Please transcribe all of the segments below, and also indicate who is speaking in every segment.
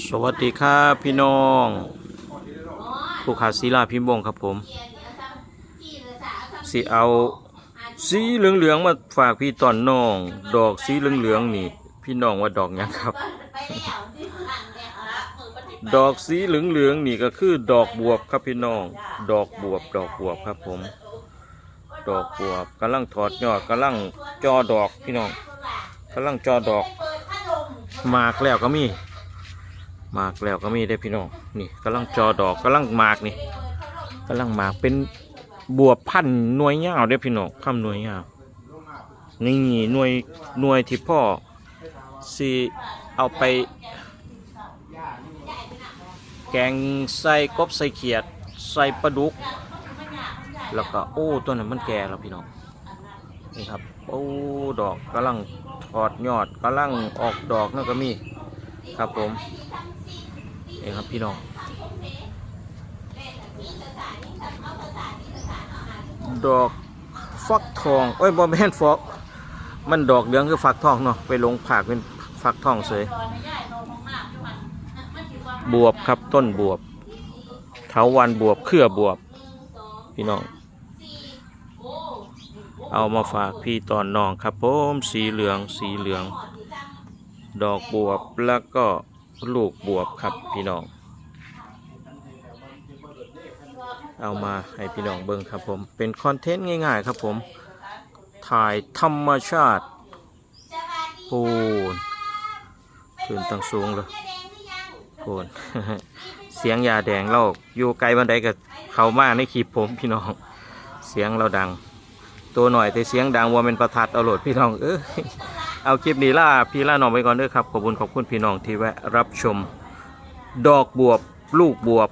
Speaker 1: สวัสดีครับพี่น้องผู้ขาศิลาพิมพ์วงครับผมสิเอาสีเหลืองๆมาฝากพี่ตอนน้อง ดอกสีเหลืองๆนี่ พี่น้องว่าดอกยังครับ ดอกสีเหลืองๆนี่ก็คือดอกบวบครับพี่น้อง ดอกบวบ ดอกบวบครับผม ดอกบวบกำลังถอดยอดกำลังจอดอกพี่น้องกำลังจอดอกมากแล้วก็มี หมากแล้วก็มีได้พี่น้องนี่กำลังจอดอกกำลังหมากนี่กำลังหมากเป็นบัวพันหน่วยยาวได้พี่น้องคำหน่วยยาวนี่หน่วยหน่วยที่พ่อสิเอาไป แกงใส่กบใส่เขียดใส่ปลาดุก แล้วก็โอ้ตัวนั้นมันแก่แล้วพี่น้องนี่ครับโอ้ดอกกำลังถอดยอดกำลังออกดอกนั่นก็มีครับผม นี่ครับพี่น้อง ดอกฟักทองเอ้ยบอแมนฟอกมันดอกเหลืองคือฟักทองเนาะไปลงผากเป็นฟักทองเสยบวบครับต้นบวบเถาวันบวบเครือบวบ พี่น้อง เอามาฝากพี่ตอนน้องครับผมสีเหลืองสีเหลือง ดอกบวบแล้วก็ ลูกบวบครับพี่น้อง เอามาให้พี่น้องเบิ่งครับผมเป็นคอนเทนต์ง่ายๆครับผม ถ่ายธรรมชาติโพูนขึ้นตั้งสูงเลยโพูนเสียงยาแดงเราอยู่ไกลบันไดกับเขามากในคลิปผมพี่น้องเสียงเราดัง ตัวหน่อยแต่เสียงดังว่าเป็นประทัดเอาโหลดพี่น้องเออ เอาคลิปนี้ล่าพี่ล่าน้องไปก่อนด้วยครับ ขอบคุณขอบคุณพี่น้องที่แวะรับชม ดอกบวบ ลูกบวบ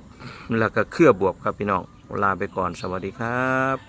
Speaker 1: แล้วก็เครือบวบครับพี่น้องลาไปก่อนสวัสดีครับ